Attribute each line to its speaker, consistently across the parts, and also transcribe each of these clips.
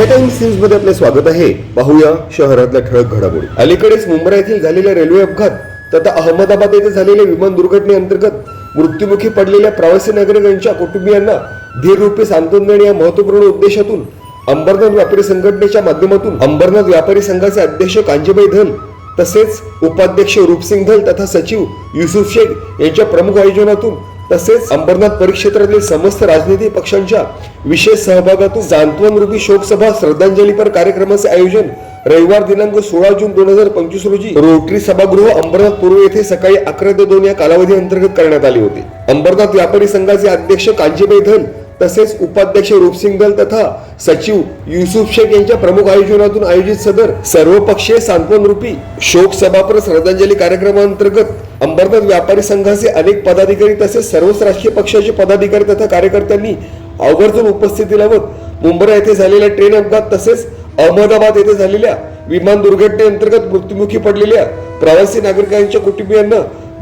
Speaker 1: India times न्यूजमध्ये आपले स्वागत आहे. पाहूया शहरातल्या ठळक घडामोडी. अलीकडेच मुंबई येथील झालेल्या रेल्वे अपघात तथा अहमदाबाद येथे झालेल्या विमान दुर्घटनेअंतर्गत मृत्युमुखी पडलेल्या प्रवासी नागरिकांच्या कुटुंबियांना धीर रूपी सांत्वन देणे या महत्त्वपूर्ण उद्देशातून अंबरनाथ व्यापारी संघटनेच्या माध्यमातून अंबरनाथ व्यापारी संघाचे अध्यक्ष कांजीबाई धन तसेच उपाध्यक्ष रूपसिंग धल तथा सचिव युसुफ शेख यांच्या प्रमुख आयोजनातून तसेच अंबरनाथ परिक्षेत्रातील समस्त राजनीतिक पक्षांच्या विशेष सहभागातून सांत्वन रूपी शोकसभा श्रद्धांजलीपर कार्यक्रमाचे आयोजन रविवार दिनांक सोळा जून दोन हजार पंचवीस रोजी रोटरी सभागृह अंबरनाथ पूर्व येथे सकाळी अकरा ते दोन या कालावधी अंतर्गत करण्यात आले होते. अंबरनाथ व्यापारी संघाचे अध्यक्ष कांजीबाई धन तसेच उपाध्यक्ष रूपसिंग दल तथा सचिव युसुफ शेख यांच्या प्रमुख आयोजनातून आयोजित सदर सर्वपक्षीय सांत्वन रूपी शोक सभापर श्रद्धांजली कार्यक्रमांतर्गत अंबरनाथ व्यापारी संघाचे अनेक पदाधिकारी तसेच सर्वच राजकीय पक्षाचे पदाधिकारी तथा कार्यकर्त्यांनी आवर्जून उपस्थिती लावत मुंबई येथे झालेल्या ट्रेन अपघात तसेच अहमदाबाद येथे झालेल्या विमान दुर्घटनेअंतर्गत मृत्युमुखी पडलेल्या प्रवासी नागरिकांच्या कुटुंबियांना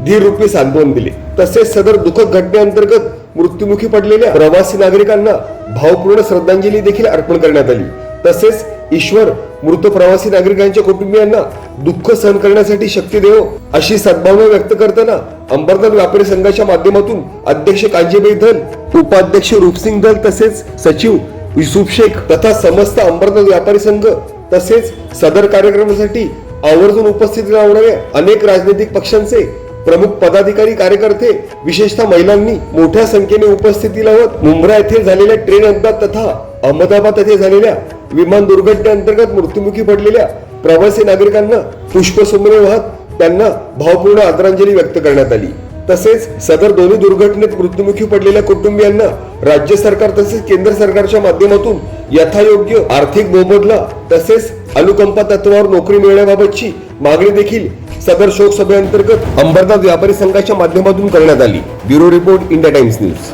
Speaker 1: धीर रूपी सांत्वन दिले. तसेच सदर दुःखद घटनेअंतर्गत मृत्युमुखी पडलेल्या प्रवासी नागरिकांना भावपूर्ण श्रद्धांजली देखील अर्पण करण्यात आली. तसेच ईश्वर मृत प्रवासी नागरिकांच्या कुटुंबियांना दुःख सहन करण्यासाठी शक्ती देव अशी सद्भावना व्यक्त करताना अंबरनाथ व्यापारी संघाच्या माध्यमातून अध्यक्ष कांजीबाई धन उपाध्यक्ष रूपसिंग धन तसेच सचिव युसुफ शेख तथा समस्त अंबरनाथ व्यापारी संघ तसेच सदर कार्यक्रमासाठी आवर्जून उपस्थिती राहणाऱ्या अनेक राजनैतिक पक्षांचे प्रमुख पदाधिकारी कार्यकर्ते विशेषतः महिलांनी मोठ्या संख्येने उपस्थिती लावत मुंब्रा येथे झालेल्या ट्रेन अपघात तथा अहमदाबाद येथे झालेल्या विमान दुर्घटनेअंतर्गत मृत्युमुखी पडलेल्या प्रवासी नागरिकांना पुष्पसुमने वाहत त्यांना भावपूर्ण आदरांजली व्यक्त करण्यात आली. तसेच सदर दोन्ही दुर्घटनेत मृत्युमुखी पडलेल्या कुटुंबियांना राज्य सरकार तसेच केंद्र सरकारच्या माध्यमातून यथायोग्य आर्थिक मोबदला तसेच अनुकंपा तत्वावर नोकरी मिळण्याबाबतची मागणी देखील सदर शोक सभेअंतर्गत अंबरनाथ व्यापारी संघाच्या माध्यमातून करण्यात आली. Bureau report India Times news.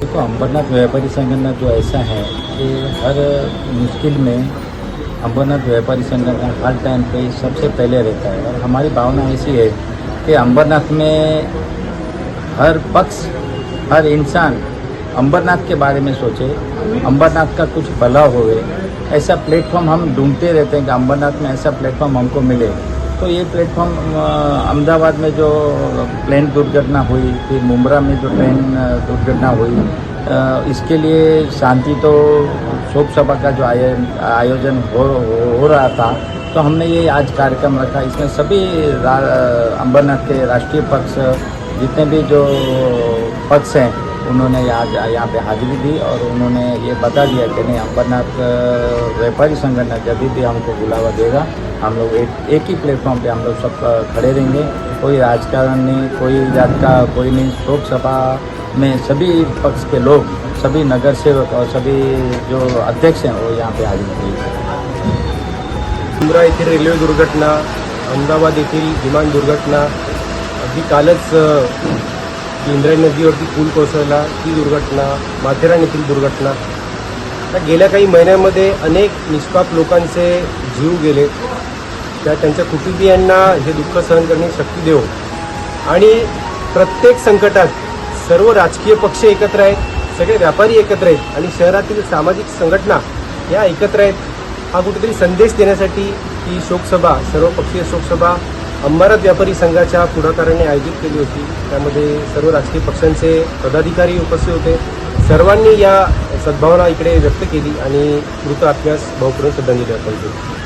Speaker 2: देखो अंबरनाथ व्यापारी संगठन जो ऐसा है कि हर मुश्किल में अंबरनाथ व्यापारी संगठन हर टाइम पे सबसे पहले रहता है। और हमारी भावना ऐसी है कि अंबरनाथ में हर पक्ष हर इंसान अंबरनाथ के बारे में सोचे अंबरनाथ का कुछ भला होवे। ऐसा प्लेटफॉर्म हम ढूंढते रहते हैं कि अंबरनाथ में ऐसा प्लेटफॉर्म हमको मिले। तो ये प्लेटफॉर्म अहमदाबाद में जो प्लेन दुर्घटना हुई फिर मुमरा में जो ट्रेन दुर्घटना हुई इसके लिए शांति तो शोक सभा का जो आय- आयोजन हो, हो, हो रहा था। तो हमने ये आज कार्यक्रम रखा। इसमें सभी रा- अंबरनाथ के राष्ट्रीय पक्ष जितने भी जो पक्ष हैं उन्होंने आज यहाँ पे हाजिरी दी और उन्होंने ये बता दिया कि नहीं, अंबरनाथ व्यापारी संगठन जब भी हमको बुलावा देगा। हम लोग एक एक ही प्लेटफॉर्म पे हम लोग सब खड़े रहेंगे। कोई राजकारण नहीं, कोई जात का कोई नहीं शोक सभा में सभी पक्ष के लोग, सभी नगर सेवक और सभी जो अध्यक्ष हैं, वो यहाँ पे हाजिर हुए
Speaker 3: मुंब्रा येथील रेल्वे दुर्घटना, अहमदाबाद येथील विमान दुर्घटना, अगदी कालच अ, इंद्रायणी नदीवरती पूल कोसळला ती दुर्घटना माथेरान येथील दुर्घटना. त्या गेल्या काही महिन्यामध्ये अनेक निष्पाप लोकांचे जीव गेले. त्या त्यांच्या कुटुंबियांना हे दुःख सहन करणे शक्ती देऊ आणि प्रत्येक संकटात सर्व राजकीय पक्ष एकत्र आहेत सगळे व्यापारी एकत्र आहेत आणि शहरातील सामाजिक संघटना या एकत्र आहेत हा कुठेतरी संदेश देण्यासाठी ही शोकसभा सर्वपक्षीय शोकसभा अंबारात व्यापारी संघाच्या पुढाकाराने आयोजित केली होती. त्यामध्ये सर्व राजकीय पक्षांचे पदाधिकारी उपस्थित होते. सर्वांनी या सद्भावना इकडे व्यक्त केली आणि मृत आत्म्यास भावपूर्ण श्रद्धांजली अर्पण केली.